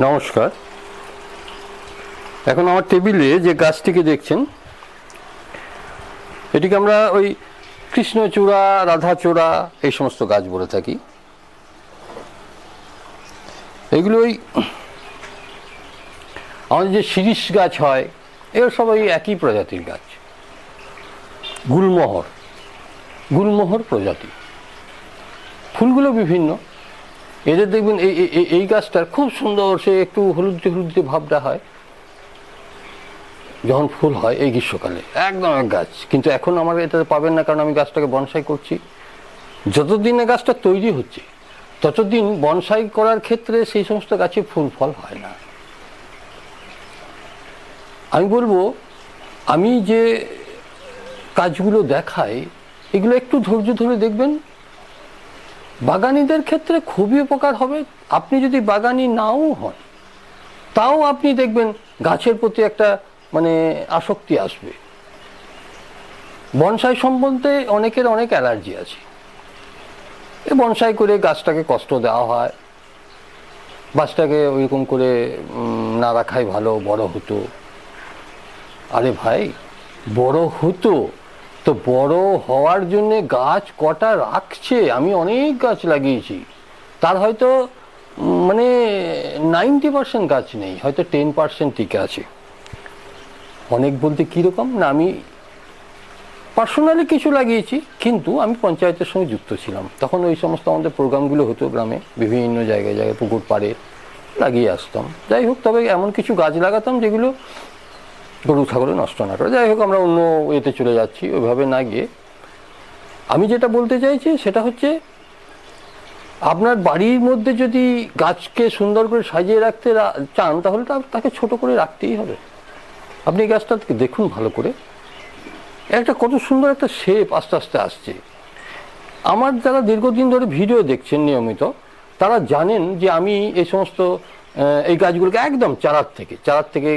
নমস্কার। এখন আমার টেবিলে যে গাছটিকে দেখছেন, এটিকে আমরা ওই কৃষ্ণচূড়া, রাধাচূড়া এই সমস্ত গাছ বলে থাকি। এগুলো ওই আমাদের যে শিরিষ গাছ হয় এগুলো সব ওই একই প্রজাতির গাছ। গুলমোহর। গুলমোহর প্রজাতি। ফুলগুলো বিভিন্ন। এদের দেখবেন এই, এই- গাছটার খুব সুন্দর সে একটু হলুদ হলুদ ভাবটা হয়। যখন ফুল হয় এই গ্রীষ্মকালে। একদম এক গাছ। কিন্তু এখন আমার এটা পাবেন না, কারণ আমি গাছটাকে বনসাই করছি। যতদিন না গাছটা তৈরি হচ্ছে, ততদিন বনসাই করার ক্ষেত্রে সেই সমস্ত গাছে ফুল ফল হয় না। আমি বলব, আমি যে কাজগুলো দেখাই, এগুলো একটু ধৈর্য ধরে দেখবেন বাগানিদের ক্ষেত্রে খুবই উপকার হবে। আপনি যদি বাগানি নাও হন, তাও আপনি দেখবেন গাছের প্রতি একটা মানে আসক্তি আসবে। বনসাই সম্বন্ধে অনেকের অনেক অ্যালার্জি আছে। এ বনসাই করে গাছটাকে কষ্ট দেওয়া হয়। গাছটাকে ওইরকম করে না রাখাই ভালো, বড় হতো। আরে ভাই, বড় হতো। তো বড় হওয়ার জন্য গাছ কটা রাখছে? আমি অনেক গাছ লাগিয়েছি। তার হয়তো মানে নাইনটি পার্সেন্ট গাছ নেই, হয়তো টেন পার্সেন্ট টিকে আছে। অনেক বলতে কীরকম? না, আমি পার্সোনালি কিছু লাগিয়েছি, কিন্তু আমি পঞ্চায়েতের সঙ্গে যুক্ত ছিলাম। তখন ওই সমস্ত আমাদের প্রোগ্রামগুলো হতো গ্রামে, বিভিন্ন জায়গায় জায়গায় পুকুর পাড়ে লাগিয়ে আসতাম। যাই হোক, তবে এমন কিছু গাছ লাগাতাম যেগুলো গরু ছাগলে নষ্ট না করে। যাই হোক, আমরা অন্য এতে চলে যাচ্ছি, ওইভাবে না গিয়ে। আমি যেটা বলতে চাইছি, সেটা হচ্ছে, আপনার বাড়ির মধ্যে যদি গাছকে সুন্দর করে সাজিয়ে রাখতে চান, তাহলে তাকে ছোট করে রাখতেই হবে। আপনি এই গাছটা দেখুন ভালো করে। একটা কত সুন্দর একটা শেপ আস্তে আস্তে আসছে। আমার যারা দীর্ঘদিন ধরে ভিডিও দেখছেন নিয়মিত, তারা জানেন যে আমি এই সমস্ত এই গাছগুলোকে একদম চারার থেকে চারার থেকে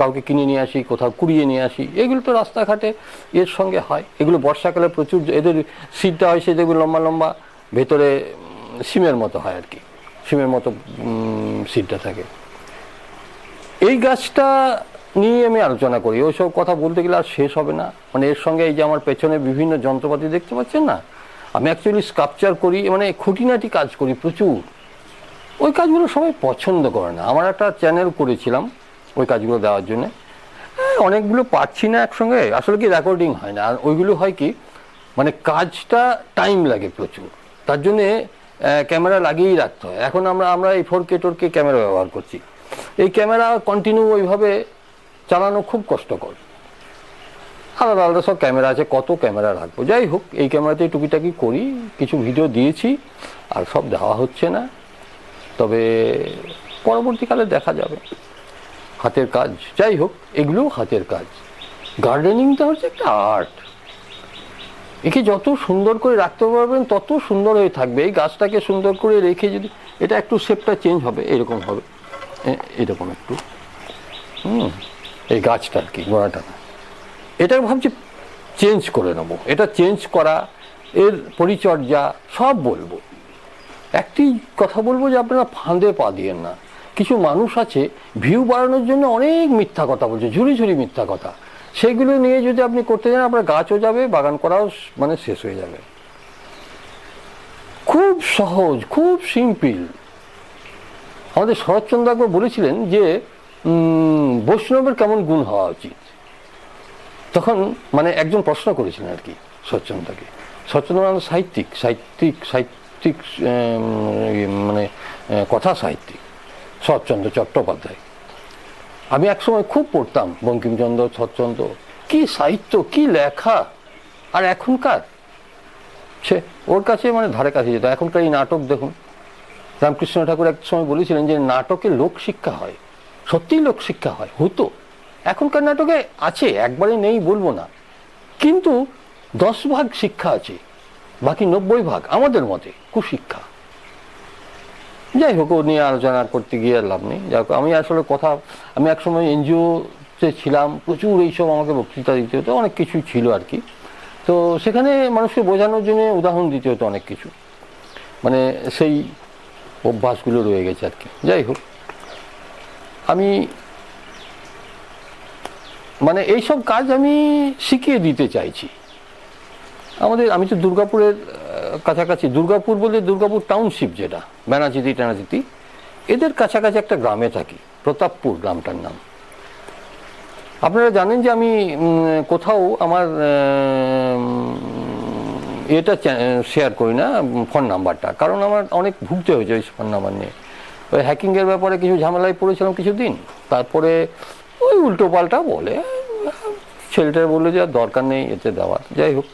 কাউকে কিনে নিয়ে আসি, কোথাও কুড়িয়ে নিয়ে আসি, এগুলো তো রাস্তাঘাটে এর সঙ্গে হয়। এগুলো বর্ষাকালে প্রচুর এদের সিটটা হয় সে দেখবে লম্বা লম্বা ভেতরে সিমের মতো হয় আর কি। সিমের মতো সিটটা থাকে। এই গাছটা নিয়ে আমি আলোচনা করি। ওইসব কথা বলতে গেলে আর শেষ হবে না। মানে এর সঙ্গে এই যে আমার পেছনে বিভিন্ন যন্ত্রপাতি দেখতে পাচ্ছেন না? আমি অ্যাকচুয়ালি স্কাপচার করি মানে খুঁটিনাটি কাজ করি প্রচুর। ওই কাজগুলো সবাই পছন্দ করে না। আমার একটা চ্যানেল করেছিলাম। ওই কাজগুলো দেওয়ার জন্য। অনেকগুলো পাচ্ছি না একসঙ্গে। আসলে কি রেকর্ডিং হয় না। আর ওইগুলো হয় কি মানে কাজটা টাইম লাগে প্রচুর। তার জন্যে ক্যামেরা লাগিয়েই রাখতে হয়। এখন আমরা আমরা এই ফোর কে টোরকে ক্যামেরা ব্যবহার করছি। এই ক্যামেরা কন্টিনিউ ওইভাবে চালানো খুব কষ্টকর। আলাদা আলাদা সব ক্যামেরা আছে। কত ক্যামেরা রাখব? যাই হোক, এই ক্যামেরাতে টুকিটাকি করি। কিছু ভিডিও দিয়েছি, আর সব দেওয়া হচ্ছে না। তবে পরবর্তীকালে দেখা যাবে। হাতের কাজ। যাই হোক এগুলোও হাতের কাজ। গার্ডেনিংটা হচ্ছে একটা আর্ট একে যত সুন্দর করে রাখতে পারবেন, তত সুন্দর হয়ে থাকবে। এই গাছটাকে সুন্দর করে রেখে যদি এটা একটু শেপটা চেঞ্জ হবে, এরকম হবে। এরকম একটু। হুম, এই গাছটা আর কি, গোড়াটা। না এটা ভাবছি চেঞ্জ করে নেব। এটা চেঞ্জ করা, এর পরিচর্যা, সব বলব। একটি কথা বলব যে আপনারা ফাঁদে পা দিয়েন না। কিছু মানুষ আছে ভিউ বাড়ানোর জন্য অনেক মিথ্যা কথা বলছে, ঝুড়ি ঝুড়ি মিথ্যা কথা। সেগুলো নিয়ে যদি আপনি করতে যান, আপনার গাছও যাবে, বাগান করাও মানে শেষ হয়ে যাবে। খুব সহজ, খুব সিম্পল আমাদের শরৎচন্দ্র একবার বলেছিলেন যে বৈষ্ণবের কেমন গুণ হওয়া উচিত। তখন মানে একজন প্রশ্ন করেছিলেন আর কি শরৎচন্দ্রকে। শরৎচন্দ্র সাহিত্যিক সাহিত্যিক সাহিত্যিক মানে কথা সাহিত্যিক। শরৎচন্দ্র চট্টোপাধ্যায়। আমি একসময় খুব পড়তাম বঙ্কিমচন্দ্র, শরৎচন্দ্র। কি সাহিত্য, কি লেখা, আর এখনকার? সে ওর কাছে মানে ধারে কাছে যেত। এখনকার এই নাটক দেখুন, রামকৃষ্ণ ঠাকুর এক সময় বলেছিলেন যে নাটকে লোকশিক্ষা হয়, সত্যিই লোকশিক্ষা হয়, হতো। এখনকার নাটকে আছে, একবারে নেই বলব না। কিন্তু দশ ভাগ শিক্ষা আছে, বাকি নব্বই ভাগ আমাদের মতে কুশিক্ষা। যাই হোক, ও নিয়ে আলোচনা করতে গিয়ে লাভ নেই। যাই হোক, আমি আসলে কথা, আমি একসময় এনজিওতে ছিলাম, প্রচুর এইসব আমাকে বক্তৃতা দিতে হতো, অনেক কিছুই ছিল আর কি। তো সেখানে মানুষকে বোঝানোর জন্য উদাহরণ দিতে হতো অনেক কিছু। মানে সেই অভ্যাসগুলো রয়ে গেছে আর কি। যাই হোক, আমি মানে এইসব কাজ আমি শিখিয়ে দিতে চাইছি। আমাদের, আমি তো দুর্গাপুরের কাছাকাছি দুর্গাপুর বলে দুর্গাপুর টাউনশিপ যেটা ব্যানাচিতি ট্যানাচিতি এদের কাছাকাছি একটা গ্রামে থাকি, প্রতাপপুর গ্রামটার নাম। আপনারা জানেন যে আমি কোথাও আমার এটা শেয়ার করি না ফোন নাম্বারটা কারণ আমার অনেক ভুগতে হয়েছে ওই ফোন নাম্বার নিয়ে। ওই হ্যাকিংয়ের ব্যাপারে কিছু ঝামেলায় পড়েছিলাম কিছুদিন, তারপরে ওই উল্টো পাল্টা বলে ছেলেটা বলল যে দরকার নেই, এতে দেওয়ার যাই হোক।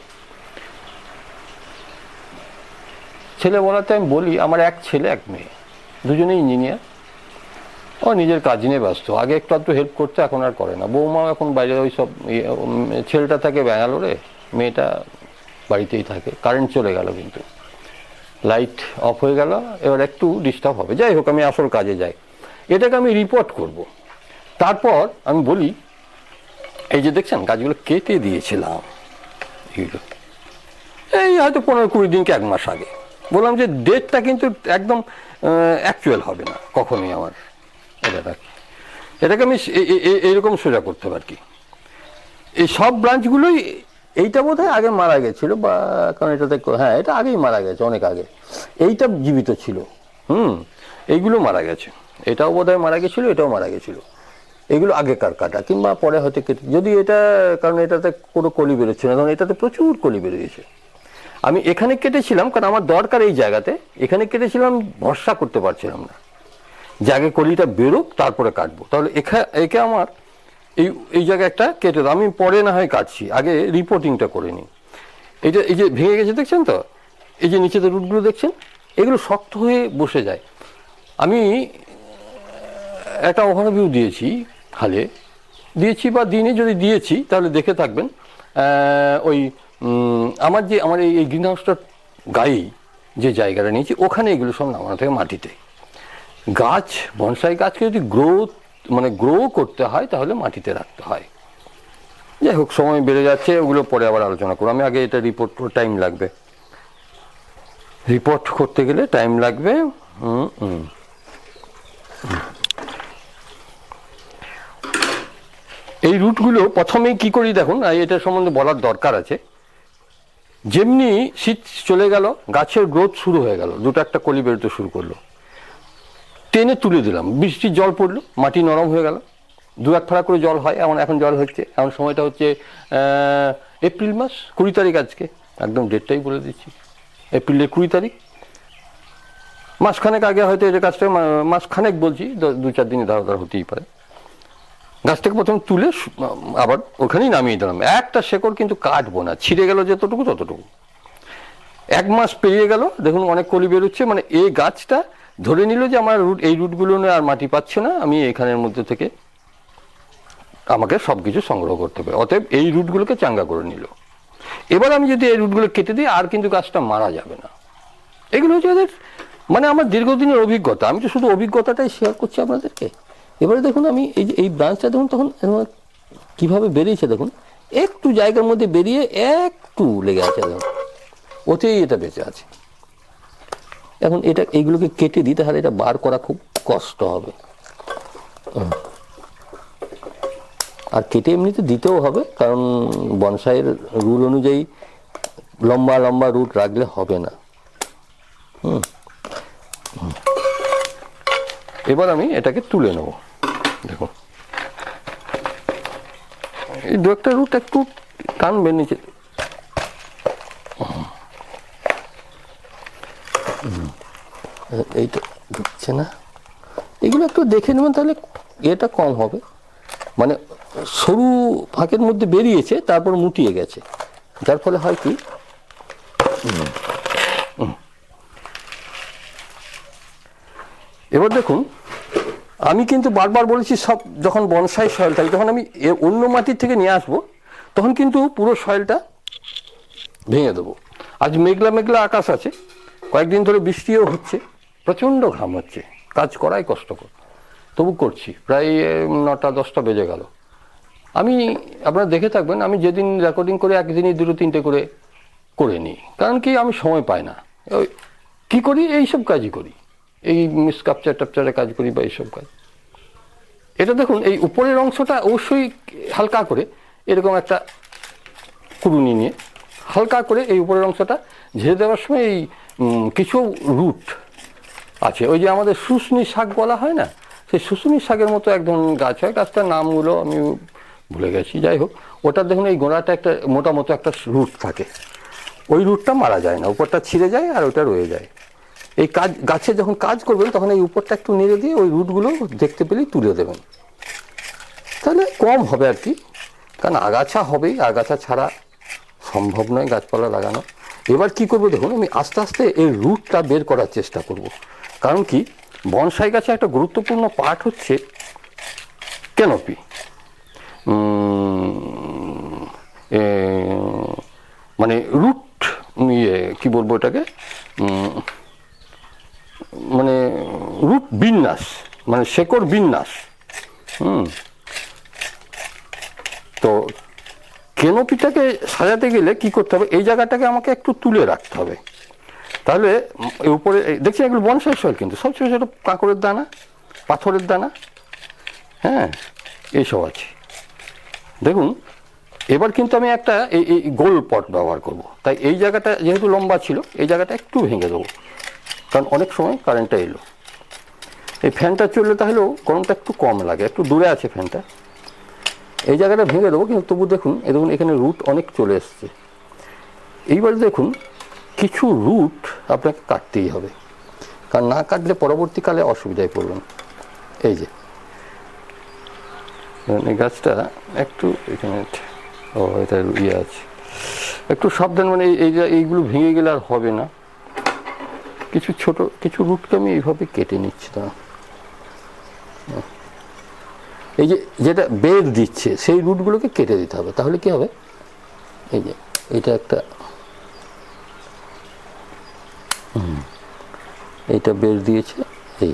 ছেলে বলাতে আমি বলি আমার এক ছেলে এক মেয়ে। দুজনেই ইঞ্জিনিয়ার ও নিজের কাজ নিয়ে ব্যস্ত। আগে একটু একটু হেল্প করতে এখন আর করে না। বৌমাও এখন বাইরে ওই সব ইয়ে, ছেলেটা থাকে ব্যাঙ্গালোরে মেয়েটা বাড়িতেই থাকে। কারেন্ট চলে গেল কিন্তু। লাইট অফ হয়ে গেল এবার একটু ডিস্টার্ব হবে। যাই হোক আমি আসল কাজে যাই। এটাকে আমি রিপোর্ট করব। তারপর আমি বলি এই যে দেখছেন কাজগুলো কেটে দিয়েছিলাম। এই হয়তো পনেরো কুড়ি দিনকে এক মাস আগে। বললাম যে ডেটটা কিন্তু একদম অ্যাকচুয়াল হবে না, কখনোই আমার এটা এটাকে আমি এইরকম সোজা করতে পারি কি এই সব ব্রাঞ্চগুলোই এইটা বোধ আগে মারা গেছিল বা, কারণ এটাতে হ্যাঁ এটা আগেই মারা গেছে, অনেক আগে। এইটা জীবিত ছিল, হুম, এইগুলো মারা গেছে। এটাও বোধ মারা গেছিল, এটাও মারা গেছিল। এগুলো আগেকার কাটা, কিংবা পরে হয়তো কেটে যদি এটা, কারণ এটাতে কোনো কলি বেরোচ্ছে না, কারণ এটাতে প্রচুর কলি বেরিয়েছে। আমি এখানে কেটেছিলাম কারণ আমার দরকার এই জায়গাতে। এখানে কেটেছিলাম, ভরসা করতে পারছিলাম না আগে কলিটা বেরোক, তারপরে কাটবো। তাহলে একে আমার এই এই জায়গায় একটা কেটে দাও। আমি পরে না হয় কাটছি। আগে রিপোর্টিংটা করে নিই। এটা এই যে ভেঙে গেছে, দেখছেন তো? এই যে নিচেতে রুটগুলো দেখছেন? এগুলো শক্ত হয়ে বসে যায়। আমি একটা ওভারভিউ দিয়েছি খালে। দিয়েছি বা দিনে যদি দিয়েছি, তাহলে দেখে থাকবেন। ওই আমার যে, আমার এই গ্রিন হাউসটার গায়েই যে জায়গাটা নিয়েছি, ওখানে এগুলো সব নামানো থাকে মাটিতে। গাছ, বনসাই গাছকে যদি গ্রোথ মানে গ্রো করতে হয়, তাহলে মাটিতে রাখতে হয়। যাই হোক, সময় বেড়ে যাচ্ছে, ওগুলো পরে আবার আলোচনা করব। আমি আগে এটা রিপোর্ট টাইম লাগবে। রিপোর্ট করতে গেলে টাইম লাগবে এই রুটগুলো প্রথমেই কি করি দেখুন এটার সম্বন্ধে বলার দরকার আছে। যেমনি শীত চলে গেল, গাছের গ্রোথ শুরু হয়ে গেল, দুটো একটা কলি বেরোতে শুরু করল। টেনে তুলে দিলাম, বৃষ্টির জল পড়ল, মাটি নরম হয়ে গেল। দু এক ফাড়া করে জল হয়, এমন এখন জল হচ্ছে। এখন সময়টা হচ্ছে এপ্রিল মাস, কুড়ি তারিখ আজকে। একদম ডেটটাই বলে দিচ্ছি। এপ্রিলের কুড়ি তারিখ। মাসখানেক আগে হয়তো এটা কাজটা মাসখানেক বলছি, দ- দু চার দিনে ধারা ধারা হতেই পারে। গাছটাকে প্রথম তুলে আবার ওখানেই নামিয়ে দিলাম। একটা শেকড় কিন্তু কাটবো না, ছিঁড়ে গেল যতটুকু ততটুকু। এক মাস পেরিয়ে গেল, দেখুন অনেক কলি বেরোচ্ছে মানে এই গাছটা ধরে নিল যে আমার রুট এই রুটগুলো আর মাটি পাচ্ছে না, আমি এখানের মধ্যে থেকে আমাকে সব কিছু সংগ্রহ করতে হবে। অতএব এই রুটগুলোকে চাঙ্গা করে নিল। এবার আমি যদি এই রুটগুলো কেটে দিই, আর কিন্তু গাছটা মারা যাবে না। এগুলো হচ্ছে ওদের মানে আমার দীর্ঘদিনের অভিজ্ঞতা। আমি তো শুধু অভিজ্ঞতাটাই শেয়ার করছি আপনাদেরকে। এবারে দেখুন আমি এই যে, এই ব্রাঞ্চটা দেখুন, তখন কীভাবে বেরিয়েছে দেখুন, একটু জায়গার মধ্যে বেরিয়ে একটু লেগে আছে দেখুন ওতেই এটা বেঁচে আছে এখন এটা, এইগুলোকে কেটে দিই তাহলে এটা বার করা খুব কষ্ট হবে। আর কেটে এমনিতে দিতেও হবে, কারণ বনসাইয়ের রুল অনুযায়ী লম্বা লম্বা রুট রাখলে হবে না। হুম। এবার আমি এটাকে তুলে নেব দেখুন এই দু একটা রুট একটু টানবে নিচে। এইটা ঢুকছে না। এগুলো একটু দেখে নেবেন তাহলে এটা কম হবে। মানে সরু ফাঁকের মধ্যে বেরিয়েছে তারপর মুটিয়ে গেছে। যার ফলে হয় কি। এবার দেখুন আমি কিন্তু বারবার বলেছি, সব যখন বনসাই সয়েল থাকে যখন আমি অন্য মাটির থেকে নিয়ে আসব, তখন কিন্তু পুরো সয়েলটা ভেঙে দেবো। আজ মেঘলা মেঘলা আকাশ আছে, কয়েকদিন ধরে বৃষ্টিও হচ্ছে, প্রচণ্ড ঘাম হচ্ছে, কাজ করাই কষ্টকর। তবু করছি, প্রায় নটা, দশটা বেজে গেল। আমি, আপনারা দেখে থাকবেন, আমি যেদিন রেকর্ডিং করে, একদিনই দুটো, তিনটে করে করে নিই। কারণ কি, আমি সময় পাই না। কী করি? এইসব কাজই করি। এই স্কাপচার টাপচারে কাজ করি বা এইসব কাজ। এটা দেখুন, এই উপরের অংশটা অবশ্যই হালকা করে এরকম একটা কুড়ুনি নিয়ে হালকা করে এই উপরের অংশটা ঝেড়ে দেওয়ার সময় এই কিছু রুট আছে। ওই যে আমাদের শুশনি শাক বলা হয় না? সেই শুশনি শাকের মতো এক ধরনের গাছ হয়। গাছটার নামগুলো আমি ভুলে গেছি, যাই হোক। ওটা দেখুন, এই গোড়াটা একটা মোটা মতো একটা রুট থাকে। ওই রুটটা মারা যায় না। উপরটা ছিঁড়ে যায় আর ওটা রয়ে যায়। এই কাজ, গাছে যখন কাজ করবেন, তখন এই উপরটা একটু নেড়ে দিয়ে ওই রুটগুলো দেখতে পেলেই তুলে দেবেন। তাহলে কম হবে আর কি। কারণ আগাছা হবেই, আগাছা ছাড়া সম্ভব নয় গাছপালা লাগানো। এবার কি করব দেখুন, আমি আস্তে আস্তে এই রুটটা বের করার চেষ্টা করব। কারণ কি, বনসাই গাছে একটা গুরুত্বপূর্ণ পার্ট হচ্ছে ক্যানোপি মানে রুট ইয়ে কী বলব এটাকে? মানে রুট বিন্যাস মানে শেকড় বিন্যাস। হুম। তো কেনোপিটাকে সাজাতে গেলে কি করতে হবে? এই জায়গাটাকে আমাকে একটু তুলে রাখতে হবে। তাহলে উপরে দেখছি এগুলো বনসাই সয়েল কিন্তু, সব ছোটো কাঁকড়ের দানা, পাথরের দানা হ্যাঁ এইসব আছে। দেখুন, এবার কিন্তু আমি একটা এই গোল পট ব্যবহার করব। তাই এই জায়গাটা যেহেতু লম্বা ছিল, এই জায়গাটা একটু ভেঙে দেবো। কারণ অনেক সময় কারেন্টটা এলো। এই ফ্যানটা চললে তাহলেও গরমটা একটু কম লাগে, একটু দূরে আছে ফ্যানটা এই জায়গাটা ভেঙে দেবো, কিন্তু তবু দেখুন, এই দেখুন, এখানে রুট অনেক চলে এসছে। এইবার দেখুন, কিছু রুট আপনাকে কাটতেই হবে। কারণ না কাটলে পরবর্তীকালে অসুবিধায় পড়বেন। এই যে, এই গাছটা একটু এখানে, ও এটা ইয়ে আছে। একটু সাবধান মানে এই- এই যে এইগুলো ভেঙে গেলে আর হবে না। কিছু ছোট, কিছু রুটকে আমি এইভাবে কেটে নিচ্ছি না এই যে যেটা বের দিচ্ছে, সেই রুটগুলোকে কেটে দিতে হবে। তাহলে কি হবে? এই যে, এটা একটা এইটা বের দিয়েছে এই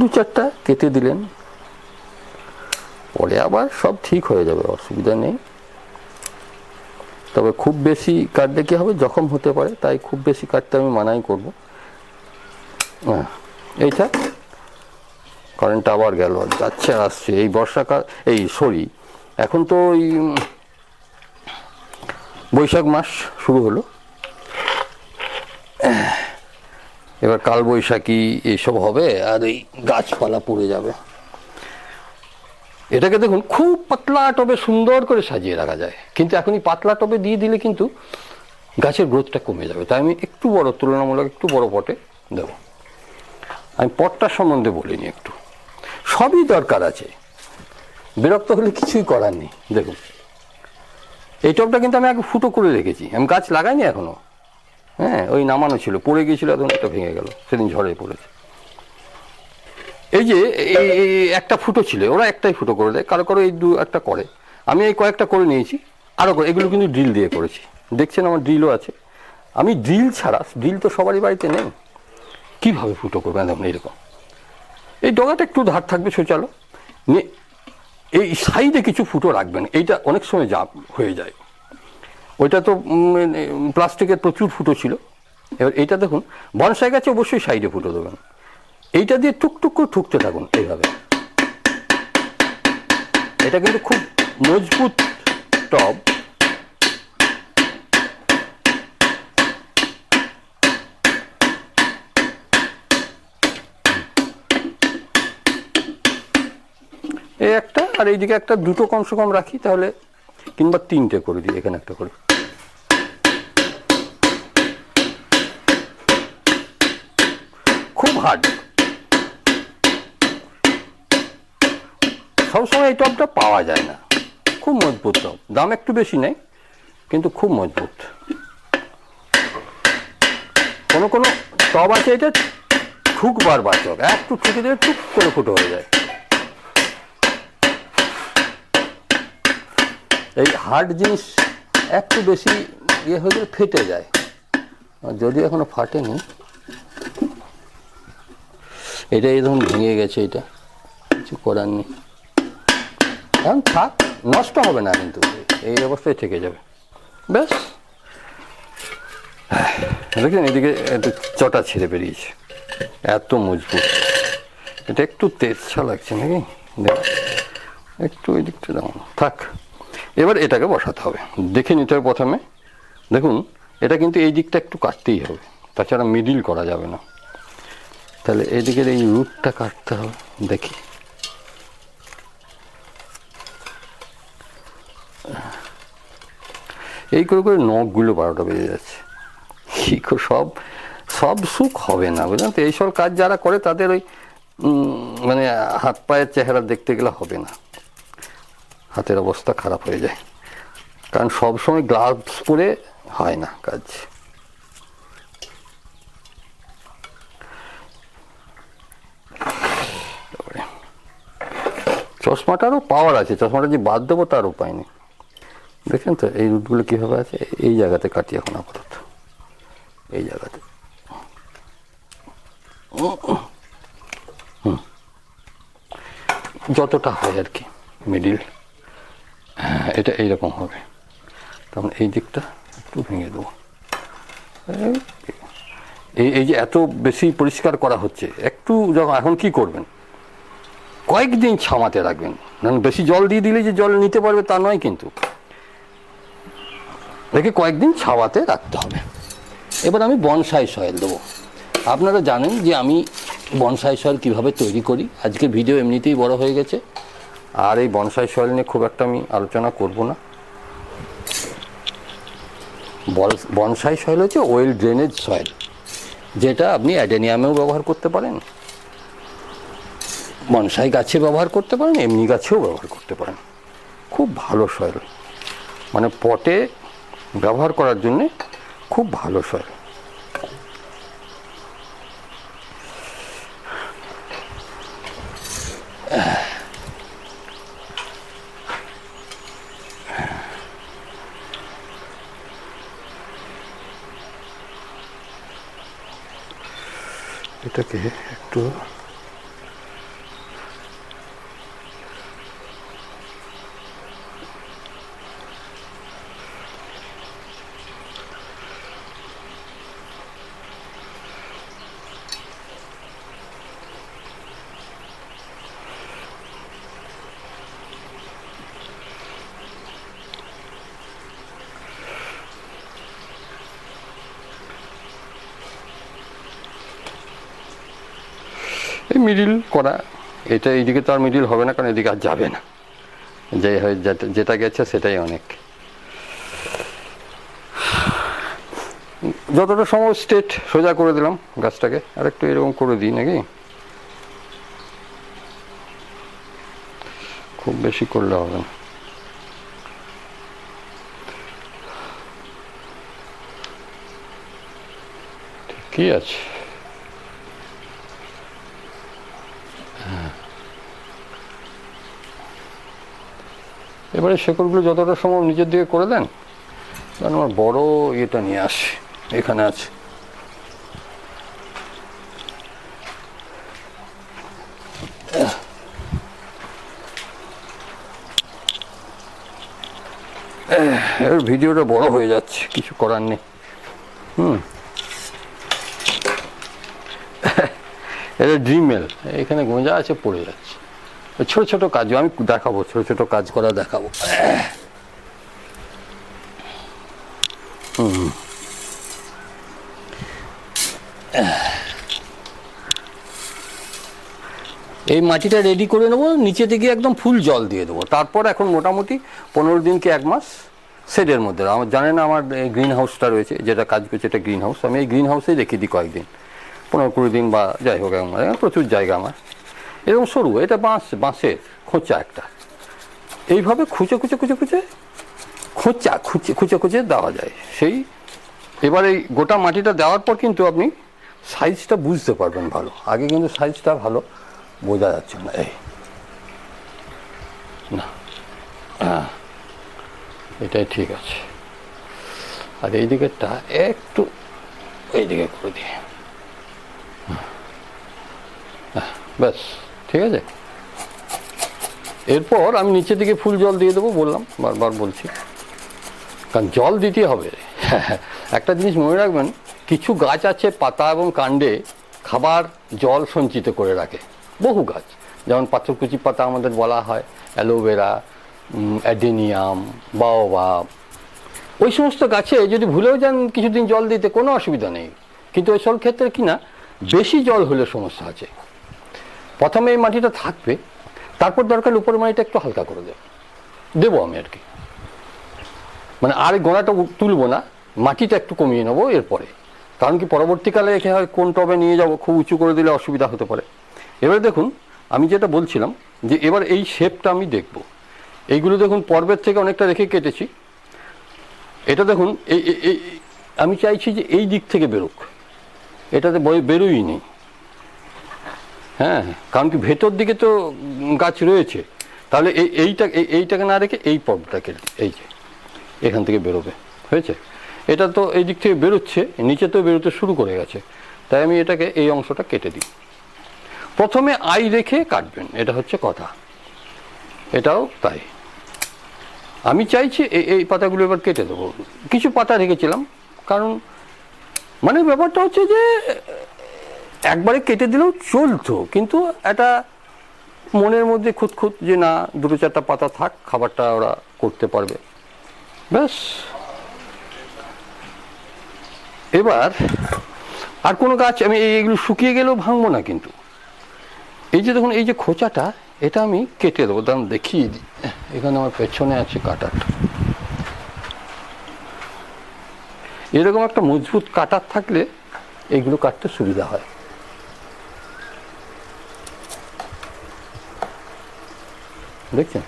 দু চারটা কেটে দিলেন। পরে আবার সব ঠিক হয়ে যাবে, অসুবিধা নেই। তবে খুব বেশি কাটলে কি হবে? জখম হতে পারে, তাই খুব বেশি কাটতে আমি মানাই করব। হ্যাঁ এইটা। কারেন্ট আবার গেল যাচ্ছে আর আসছে। এই বর্ষাকাল, এই সরি, এখন তো ওই বৈশাখ মাস শুরু হলো। এবার কাল বৈশাখী এইসব হবে, আর এই গাছপালা পড়ে যাবে। এটাকে দেখুন, খুব পাতলা টবে সুন্দর করে সাজিয়ে রাখা যায়। কিন্তু এখনই পাতলা টবে দিয়ে দিলে কিন্তু গাছের গ্রোথটা কমে যাবে। তাই আমি একটু বড়, তুলনামূলক একটু বড় পটে দেবো। আমি পটটার সম্বন্ধে বলিনি একটু। সবই দরকার আছে। বিরক্ত হলে কিছুই করার নেই। দেখুন, এই টবটা কিন্তু আমি আগে ফুটো করে রেখেছি। আমি গাছ লাগাইনি এখনও। হ্যাঁ ওই নামানো ছিল, পড়ে গিয়েছিল, এখন একটা ভেঙে গেল। সেদিন ঝড়ে পড়েছে। এই যে, এই একটা ফুটো ছিল, ওরা একটাই ফুটো করে দেয়, কারও কারও এই দু একটা করে। আমি এই কয়েকটা করে নিয়েছি। আরও এগুলো কিন্তু ড্রিল দিয়ে করেছি। দেখছেন আমার ড্রিলও আছে। আমি ড্রিল ছাড়া ড্রিল তো সবারই বাড়িতে নেই। কীভাবে ফুটো করবেন আপনি এরকম? এই ডগাটা একটু ধার থাকবে সোচালো নিয়ে এই সাইডে কিছু ফুটো রাখবেন, এইটা অনেক সময় যা হয়ে যায়। ওইটা তো প্লাস্টিকের প্রচুর ফুটো ছিল। এবার এইটা দেখুন, বনসাই গাছে অবশ্যই সাইডে ফুটো দেবেন। এইটা দিয়ে টুকটুক করে ঠুকতে থাকুন এইভাবে। এটা কিন্তু খুব মজবুত টব এই একটা, আর এইদিকে একটা, দুটো কমসে কম রাখি, তাহলে কিংবা তিনটে করে দিই, এখানে একটা করে। খুব হার্ড সবসময় এই টপটা পাওয়া যায় না। খুব মজবুত। দাম একটু বেশি নেই, কিন্তু খুব মজবুত। কোনো কোনো টব আছে এটা ঠুকবার বাচক, একটু ঠুকে দিলে টুক করে ফুটো হয়ে যায়। এই হার্ড জিনিস একটু বেশি ইয়ে হয়ে গেলে ফেটে যায়। যদিও এখনও ফাটেনি। এটা এই ধরুন ভেঙে গেছে এটা, কিছু করার নেই। এখন থাক। নষ্ট হবে না কিন্তু, এই অবস্থায় থেকে যাবে। ব্যাস। দেখলেন এদিকে একটু চটা ছেড়ে বেরিয়েছে। এত মজবুত। এটা একটু তেজছা লাগছে নাকি? দেখ, একটু ওই দিকটা দাও। থাক, এবার এটাকে বসাতে হবে। দেখে নিতে হবে প্রথমে। দেখুন, এটা কিন্তু এই দিকটা একটু কাটতেই হবে। তাছাড়া মিডিল করা যাবে না। তাহলে এদিকের এই রুটটা কাটতে হবে। দেখি। এই করে করে নখগুলো বারোটা বেজে যাচ্ছে। করে সব সব সুখ হবে না, বুঝলেন তো? এইসব কাজ যারা করে তাদের ওই মানে হাত পায়ের চেহারা দেখতে গেলে হবে না। হাতের অবস্থা খারাপ হয়ে যায়। কারণ সবসময় গ্লাভস পরে হয় না কাজ। চশমাটারও পাওয়ার আছে, চশমাটা যে বাদ দেবো তার উপায় নেই। দেখেন তো, এই রুটগুলো কীভাবে আছে? এই জায়গাতে কাটি এখন আপাতত। এই জায়গাতে। হুম। যতটা হয় আর কি মিডিল হ্যাঁ এটা এইরকম হবে। তখন এই দিকটা একটু ভেঙে দেবো। এই- এই যে এত বেশি পরিষ্কার করা হচ্ছে, একটু যখন, এখন কি করবেন? কয়েকদিন ছামাতে রাখবেন। বেশি জল দিয়ে দিলে যে জল নিতে পারবে তা নয় কিন্তু। রেখে কয়েকদিন ছাওয়াতে রাখতে হবে। এবার আমি বনসাই সয়েল দেবো। আপনারা জানেন যে আমি বনসাই সয়েল কীভাবে তৈরি করি। আজকে ভিডিও এমনিতেই বড় হয়ে গেছে। আর এই বনসাই সয়েল নিয়ে খুব একটা আমি আলোচনা করব না। বনসাই সয়েল হচ্ছে ওয়েল ড্রেনেজ সয়েল যেটা আপনি অ্যাডেনিয়ামেও ব্যবহার করতে পারেন। বনসাই গাছে ব্যবহার করতে পারেন, এমনি গাছেও ব্যবহার করতে পারেন। খুব ভালো সয়েল মানে পটে ব্যবহার করার জন্যে খুব ভালো সয়েল এটাকে একটু মিডিল করা, এটা এইদিকে তো আর মিডিল হবে না, কারণ এদিকে আর যাবে না। যে হয় যেটা- যেটা গেছে সেটাই অনেক। যতটা সময় স্টেট সোজা করে দিলাম গাছটাকে। আর একটু এরকম করে দিই নাকি? খুব বেশি করলে হবে না। ঠিকই আছে? এবারে শেকড়গুলো যতটা সম্ভব নিজের দিকে করে দেন। কারণ আমার বড় ইয়েটা নিয়ে আসি এখানে আছে। এর ভিডিওটা বড় হয়ে যাচ্ছে, কিছু করার নেই। হুম। এটা ড্রিমেল এখানে গোঁজা আছে, পড়ে যাচ্ছে। ছোট ছোট কাজ আমি দেখাবো, ছোট ছোট কাজ করা দেখাবো। হুম। এই মাটিটা রেডি করে নেব, নিচে থেকে একদম ফুল জল দিয়ে দেবো। তারপর এখন মোটামুটি পনেরো দিন কি এক মাস শেডের মধ্যে আমার জানেন আমার গ্রিন হাউসটা রয়েছে, যেটা কাজ করছে এটা গ্রিন হাউস আমি এই গ্রিন হাউসেই রেখে দিই কয়েকদিন। পনেরো কুড়ি দিন বা যাই হোক আমার প্রচুর জায়গা আমার। এরকম সরু এটা বাঁশ বাঁশের খোঁচা একটা। এইভাবে খুঁচে খুঁচে খুঁচে খুঁচে খোঁচা খুঁচে খুঁচে খুঁচে দেওয়া যায়। সেই এবার এই গোটা মাটিটা দেওয়ার পর কিন্তু আপনি সাইজটা বুঝতে পারবেন ভালো। আগে কিন্তু সাইজটা ভালো বোঝা যাচ্ছে না। এই না আহ, এটাই ঠিক আছে। আর এই দিকেরটা একটু এই দিকে করে দিয়ে ব্যাস। ঠিক আছে? এরপর আমি নিচে দিকে ফুল জল দিয়ে দেবো, বললাম, বারবার বলছি। কারণ জল দিতে হবে। একটা জিনিস মনে রাখবেন, কিছু গাছ আছে পাতা এবং কাণ্ডে খাবার জল সঞ্চিত করে রাখে, বহু গাছ। যেমন পাথরকুচি পাতা আমাদের বলা হয় অ্যালোভেরা অ্যাডেনিয়াম বাওবাব ওই সমস্ত গাছে যদি ভুলেও যান কিছুদিন জল দিতে, কোনো অসুবিধা নেই। কিন্তু ওই সব ক্ষেত্রে কি না, বেশি জল হলে সমস্যা আছে। প্রথমে এই মাটিটা থাকবে, তারপর দরকার উপরের মাটিটা একটু হালকা করে দেবো। দেবো আমি আর কি। মানে আর গোড়াটা তুলবো না, মাটিটা একটু কমিয়ে নেব এরপরে। কারণ কি পরবর্তীকালে একে হয় কোন টবে নিয়ে যাব, খুব উঁচু করে দিলে অসুবিধা হতে পারে। এবারে দেখুন, আমি যেটা বলছিলাম যে এবার এই শেপটা আমি দেখব। এইগুলো দেখুন, পর্বের থেকে অনেকটা রেখে কেটেছি। এটা দেখুন, এই আমি চাইছি যে এই দিক থেকে বেরোক। এটাতে বেরোই নেই। হ্যাঁ কারণ কি ভেতর দিকে তো গাছ রয়েছে। তাহলে এই, এইটা, এই- এইটাকে না রেখে এই পর্বটাকে এই যে, এখান থেকে বেরোবে। হয়েছে? এটা তো এই দিক থেকে বেরোচ্ছে, নিচে তো বেরোতে শুরু করে গেছে। তাই আমি এটাকে এই অংশটা কেটে দিই। প্রথমে আই রেখে কাটবেন, এটা হচ্ছে কথা। এটাও তাই। আমি চাইছি এই পাতাগুলো এবার কেটে দেবো। কিছু পাতা রেখেছিলাম, কারণ মানে ব্যাপারটা হচ্ছে যে একবারে কেটে দিলেও চলতো, কিন্তু একটা মনের মধ্যে খুঁতখুত যে না, দুটো চারটা পাতা থাক, খাবারটা ওরা করতে পারবে। ব্যাস। এবার আর কোনো গাছ, আমি এই- এইগুলো শুকিয়ে গেলেও ভাঙবো না কিন্তু। এই যে দেখুন, এই যে খোঁচাটা, এটা আমি কেটে দেবো। দাম দেখিয়ে দিই। এখানে আমার পেছনে আছে কাটারটা এরকম একটা মজবুত কাটার থাকলে এগুলো কাটতে সুবিধা হয়। দেখছেন।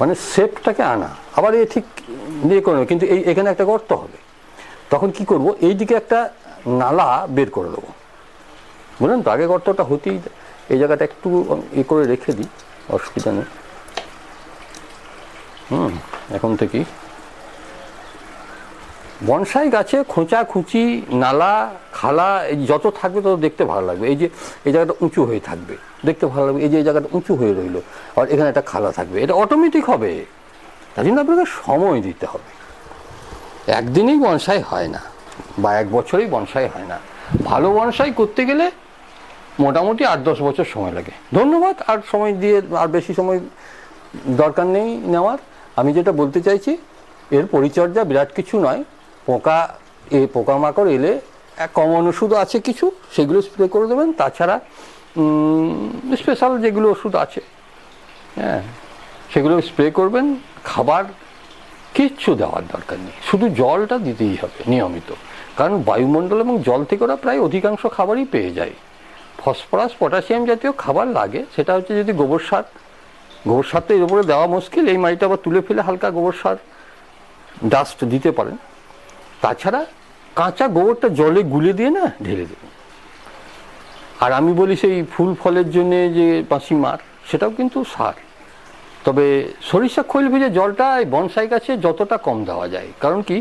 মানে শেপটাকে আনা। আবার এ ঠিক ইয়ে করে কিন্তু এই এখানে একটা গর্ত হবে। তখন কি করব? এই দিকে একটা নালা বের করে দেবো। বুঝলেন তো? আগে গর্তটা হতেই এই জায়গাটা একটু ই করে রেখে দিই, অসুবিধা নেই। হুম, এখন থেকেই। বনসাই গাছে খোঁচা, খুঁচি, নালা, খালা যত থাকবে তত দেখতে ভালো লাগবে। এই যে, এই জায়গাটা উঁচু হয়ে থাকবে, দেখতে ভালো লাগবে। এই যে, এই জায়গাটা উঁচু হয়ে রইল আর এখানে একটা খালা থাকবে। এটা অটোমেটিক হবে। তার জন্য আপনাকে সময় দিতে হবে। একদিনেই বনসাই হয় না, বা এক বছরেই বনসাই হয় না। ভালো বনসাই করতে গেলে মোটামুটি আট, দশ বছর সময় লাগে। ধন্যবাদ, আর সময় দিয়ে, আর বেশি সময় দরকার নেই নেওয়ার। আমি যেটা বলতে চাইছি, এর পরিচর্যা বিরাট কিছু নয়। পোকা এ পোকামাকড় এলে কমন ওষুধ আছে কিছু, সেগুলো স্প্রে করে দেবেন। তাছাড়া স্পেশাল যেগুলো ওষুধ আছে হ্যাঁ সেগুলো স্প্রে করবেন। খাবার কিচ্ছু দেওয়ার দরকার নেই। শুধু জলটা দিতেই হবে, নিয়মিত। কারণ বায়ুমণ্ডল এবং জল থেকে ওরা প্রায় অধিকাংশ খাবারই পেয়ে যায়। ফসফরাস, পটাশিয়াম জাতীয় খাবার লাগে, সেটা হচ্ছে যদি গোবর সার। গোবর সার তো এর উপরে দেওয়া মুশকিল, এই মাটিটা আবার তুলে ফেলে হালকা গোবর সার ডাস্ট দিতে পারেন। তাছাড়া কাঁচা গোবরটা জলে গুলে দিয়ে না ঢেলে দেবেন আর আমি বলি সেই ফুল ফলের জন্য যে বাঁশি মার, সেটাও কিন্তু সার। তবে সরিষা খৈল ভেজে জলটা এই বনসাই গাছে যতটা কম দেওয়া যায়। কারণ কি,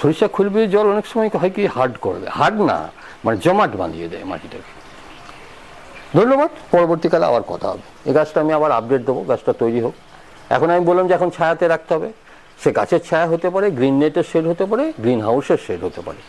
সরিষা খৈল ভেজে জল অনেক সময় হয় কি, হার্ড করবে হার্ড না মানে জমাট বাঁধিয়ে দেয় মাটিটাকে। ধন্যবাদ, পরবর্তীকালে আবার কথা হবে। এই গাছটা আমি আবার আপডেট দেবো, গাছটা তৈরি হোক। এখন আমি বললাম যে এখন ছায়াতে রাখতে হবে। সে গাছের ছায়া হতে পারে গ্রিন নেটের শেড হতে পারে গ্রিন হাউসের শেড হতে পারে।